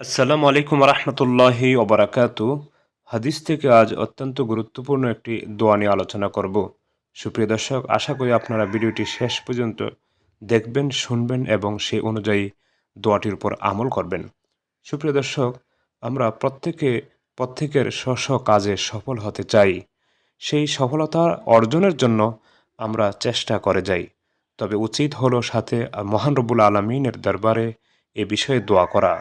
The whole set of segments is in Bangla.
আসসালামু আলাইকুম রহমতুল্লাহি ওবরাকাতু। হাদিস থেকে আজ অত্যন্ত গুরুত্বপূর্ণ একটি দোয়া নিয়ে আলোচনা করব। সুপ্রিয় দর্শক, আশা করি আপনারা ভিডিওটি শেষ পর্যন্ত দেখবেন, শুনবেন এবং সে অনুযায়ী দোয়াটির উপর আমল করবেন। সুপ্রিয় দর্শক, আমরা প্রত্যেকে, প্রত্যেকের স্ব কাজে সফল হতে চাই। সেই সফলতা অর্জনের জন্য আমরা চেষ্টা করে যাই। তবে উচিত হলো সাথে মহান রব্বুল আলমিনের দরবারে এ বিষয়ে দোয়া করা।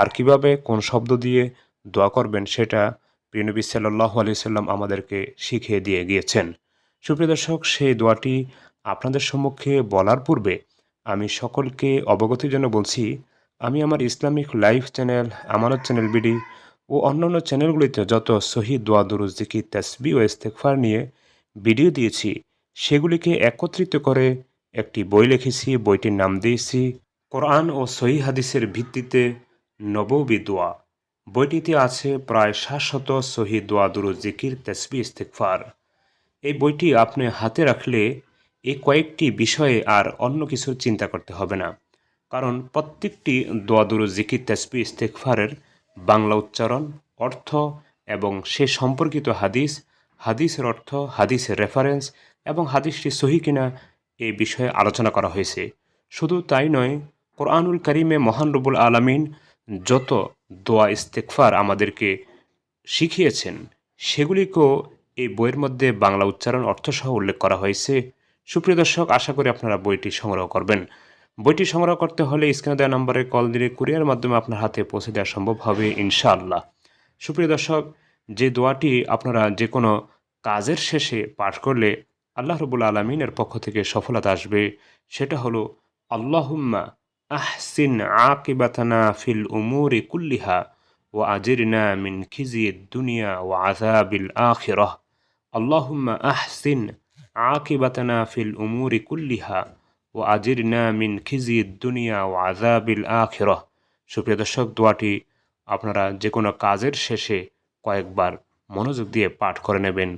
আর কীভাবে কোন শব্দ দিয়ে দোয়া করবেন সেটা প্রিয়নবী সাল্লাহ আলি সাল্লাম আমাদেরকে শিখিয়ে দিয়ে গিয়েছেন। সুপ্রিয় দর্শক, সেই দোয়াটি আপনাদের সম্মুখে বলার পূর্বে আমি সকলকে অবগতির জন্য বলছি, আমি আমার Islamic live channel, Amanat channel BD ও অন্যান্য চ্যানেলগুলিতে যত শহীদ দোয়া দুরুজ দিকি তসবি ও ইস্তেকফার নিয়ে ভিডিও দিয়েছি, সেগুলিকে একত্রিত করে একটি বই লিখেছি, বইটির নাম দিয়েছি। কোরআন ও সহি হাদিসের ভিত্তিতে নববী দোয়া। বইটিতে আছে প্রায় সাতশত শহীদ দোয়া দুরু জিকির, তেসবি ইস্তেকফার এই বইটি আপনি হাতে রাখলে এই কয়েকটি বিষয়ে আর অন্য কিছুর চিন্তা করতে হবে না। কারণ প্রত্যেকটি দোয়া দুরু জিকির, তেসবি ইস্তেকফারের বাংলা উচ্চারণ, অর্থ এবং সে সম্পর্কিত হাদিস, হাদিসের অর্থ, হাদিসের রেফারেন্স এবং হাদিসটি সহি কিনা এই বিষয়ে আলোচনা করা হয়েছে। শুধু তাই নয়, কোরআনুল করিমে মহান রবুল আলমিন যত দোয়া ইস্তেকফার আমাদেরকে শিখিয়েছেন, সেগুলিকেও এই বইয়ের মধ্যে বাংলা উচ্চারণ অর্থসহ উল্লেখ করা হয়েছে। সুপ্রিয় দর্শক, আশা করি আপনারা বইটি সংগ্রহ করবেন। বইটি সংগ্রহ করতে হলে স্ক্রিনে দেওয়া নম্বরে কল দিলে কুরিয়ার মাধ্যমে আপনার হাতে পৌঁছে দেওয়া সম্ভব হবে, ইনশাআল্লাহ। সুপ্রিয় দর্শক, যে দোয়াটি আপনারা যে কোনো কাজের শেষে পাঠ করলে আল্লাহ রবুল আলমিনের পক্ষ থেকে সফলতা আসবে, সেটা হলো, আল্লাহুম্মা আহসিন আকিবাতানা ফিল উমুরি কুল্লিহা ও আজিরনা মিন খিজি দুনিয়া ও আজাবিল আখিরহ আল্লাহুম্মা আহসিন আকিবাতানা ফিল উমুরি কুল্লিহা ও আজিরনা মিন খিজি দুনিয়া ও আজাবিল আখিরহ সুপ্রিয় দর্শক, দোয়াটি আপনারা যে কোনো কাজের শেষে কয়েকবার মনোযোগ দিয়ে পাঠ করে নেবেন।